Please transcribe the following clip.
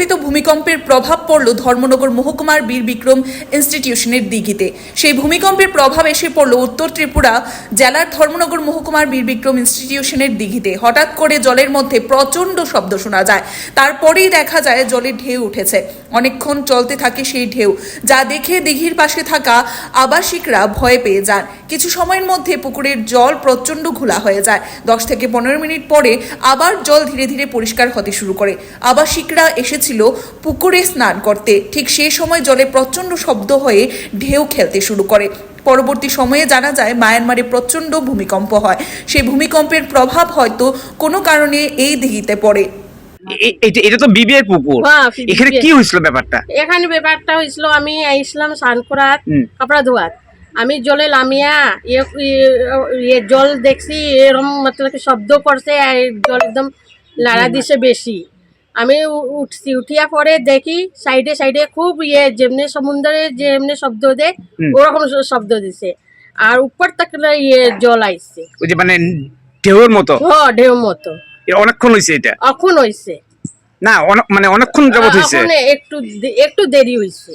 সংঘটিত ভূমিকম্পের প্রভাব পড়ল ধর্মনগর মহকুমার বীর বিক্রম ইনস্টিটিউশনের দিঘিতে। সেই ভূমিকম্পের প্রভাব এসে পড়ল উত্তর ত্রিপুরা জেলার ধর্মনগর মহকুমার বীর বিক্রম ইনস্টিটিউশনের দিঘিতে। হঠাৎ করে জলের মধ্যে প্রচণ্ড শব্দ শোনা যায়। তারপরেই দেখা যায় জলের ঢেউ উঠেছে। অনেকক্ষণ চলতে থাকে সেই ঢেউ, যা দেখে দিঘির পাশে থাকা আবাসিকরা ভয় পেয়ে যান। কিছু সময়ের মধ্যে পুকুরের জল প্রচণ্ড ঘোলা হয়ে যায়। দশ থেকে পনেরো মিনিট পরে আবার জল ধীরে ধীরে পরিষ্কার হতে শুরু করে। আবাসিকরা এসেছিল পুকুরে স্নান করতে। ঠিক সেই সময় জলে প্রচণ্ড শব্দ হয়ে ঢেউ খেলতে শুরু করে। পরবর্তী সময়ে জানা যায়, মায়ানমারে প্রচণ্ড ভূমিকম্প হয়। সেই ভূমিকম্পের প্রভাব হয়তো কোনো কারণে এই দিঘিতে পড়ে। এটা এটা তো বিবিএর পুকুর। হ্যাঁ, এখানে কি হয়েছিল ব্যাপারটা? এখানে ব্যাপারটা হয়েছিল আমি আইসলাম স্নান করাত কাপড়া ধোয়াত আমি জলে লামিয়া ইয়ে জল দেখছি এরকম মতলব শব্দ করছে জল একদম লাড়া দিছে বেশি। আমি উঠছি উঠিয়া পরে দেখি সাইডে সাইডে খুব ইয়ে যেমনি সমুদ্রে যেমনি শব্দ দেয় হুম। ওরকম শব্দ দিছে। আর উপর তাকলে ইয়ে জল আইছে। মানে ঢেউর মতো? হ ঢেউ মতো। অনেকক্ষণ হয়েছে এটা? এখন হইছে। না অনেক মানে অনেকক্ষণ যাবত হয়েছে এখন একটু একটু দেরি হইছে।